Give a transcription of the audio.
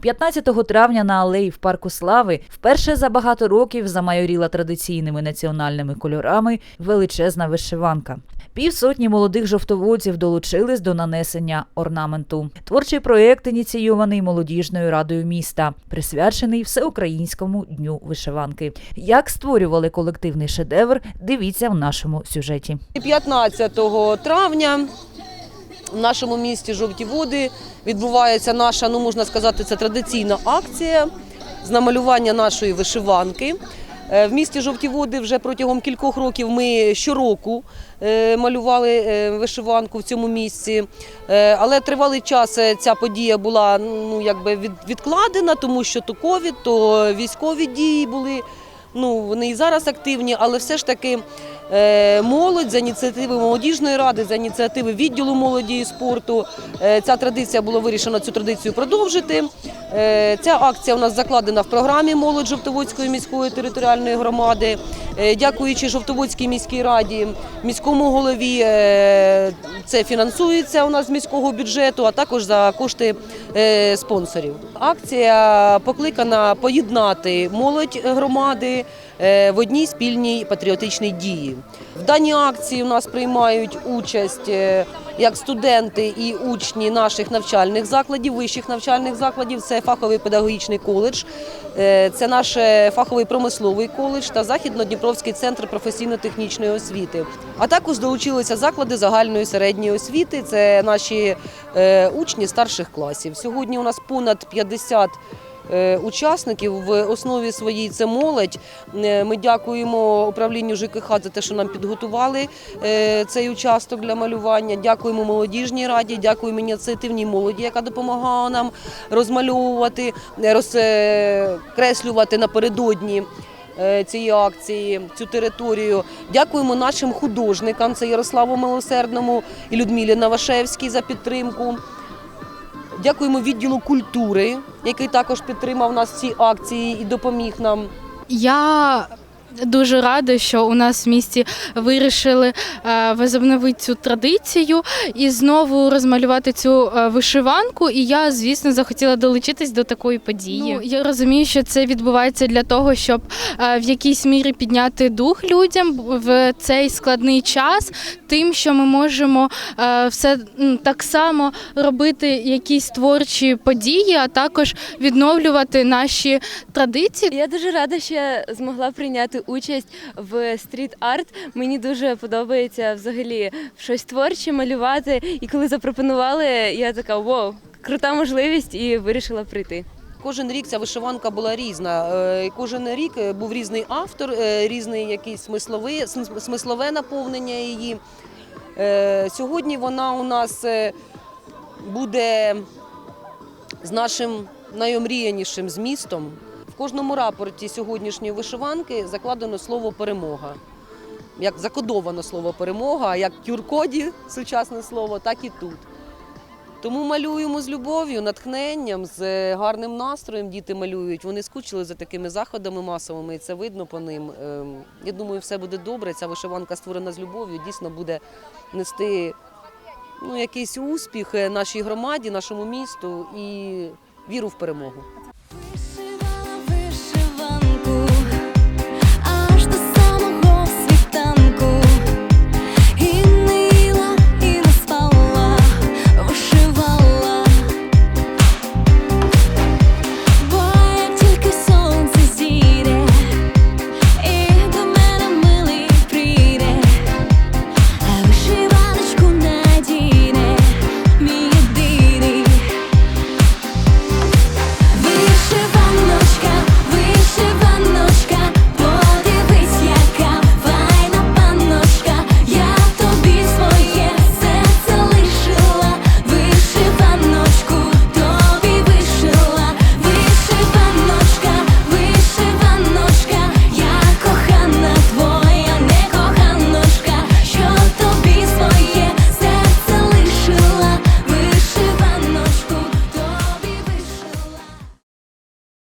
15 травня на алеї в парку Слави вперше за багато років замайоріла традиційними національними кольорами величезна вишиванка. Півсотні молодих жовтоводців долучились до нанесення орнаменту. Творчий проєкт ініційований молодіжною радою міста, присвячений всеукраїнському дню вишиванки. Як створювали колективний шедевр, дивіться в нашому сюжеті. 15 травня в нашому місті Жовті Води відбувається наша, ну можна сказати, це традиційна акція з намалювання нашої вишиванки. Е, В місті Жовті Води вже протягом кількох років ми щороку е, малювали е, вишиванку в цьому місці. Але тривалий час ця подія була ну, якби відкладена, тому що то ковід, то військові дії були. Ну, вони і зараз активні, але все ж таки молодь за ініціативи молодіжної ради, за ініціативи відділу молоді і спорту. е, Ця традиція було вирішено цю традицію продовжити. Е, Ця акція у нас закладена в програмі молодь Жовтоводської міської територіальної громади. Е, Дякуючи Жовтоводській міській раді, міському голові е, це фінансується у нас з міського бюджету, а також за кошти спонсорів. Акція покликана поєднати молодь громади в одній спільній патріотичній дії. В даній акції у нас приймають участь як студенти і учні наших навчальних закладів, вищих навчальних закладів. Це фаховий педагогічний коледж, е, це наш е, фаховий промисловий коледж та Західно-Дніпровський центр професійно-технічної освіти. А також долучилися заклади загальної середньої освіти. Це наші е, учні старших класів. Сьогодні у нас понад 50 е, учасників в основі своїй це молодь. Е, Ми дякуємо управлінню ЖКХ за те, що нам підготували е, цей участок для малювання. Дякуємо молодіжній раді, дякуємо ініціативній молоді, яка допомагала нам розмальовувати, е, розкреслювати напередодні. е, Цієї акції цю територію дякуємо нашим художникам. Це Ярославу Милосердному і Людмилі Навашевській за підтримку. Дякуємо відділу культури, який також підтримав нас ці акції і допоміг нам. Я дуже рада, що у нас в місті вирішили е, возобновити цю традицію і знову розмалювати цю е, вишиванку. І я, звісно, захотіла долучитись до такої події. Ну, я розумію, що це відбувається для того, щоб е, в якійсь мірі підняти дух людям в цей складний час, тим, що ми можемо все так само робити якісь творчі події, а також відновлювати наші традиції. Я дуже рада, що я змогла прийняти участь в стріт-арт. Мені дуже подобається взагалі щось творче малювати. І коли запропонували, я така вау, крута можливість і вирішила прийти. Кожен рік ця вишиванка була різна. Е, Кожен рік е, був різний автор, е, різний якийсь смисловий, смис- смислове наповнення її. Сьогодні вона у нас буде з нашим найомріянішим змістом. Кожному рапорті сьогоднішньої вишиванки закладено слово перемога. Як закодовано слово перемога, як в тюркоді сучасне слово, так і тут. Тому малюємо з любов'ю, натхненням, з е, гарним настроєм діти малюють. Вони скучили за такими заходами масовими, і це видно по ним. Ем, Я думаю, все буде добре. Ця вишиванка створена з любов'ю, дійсно буде нести ну, якийсь успіх е, нашій громаді, нашому місту і віру в перемогу.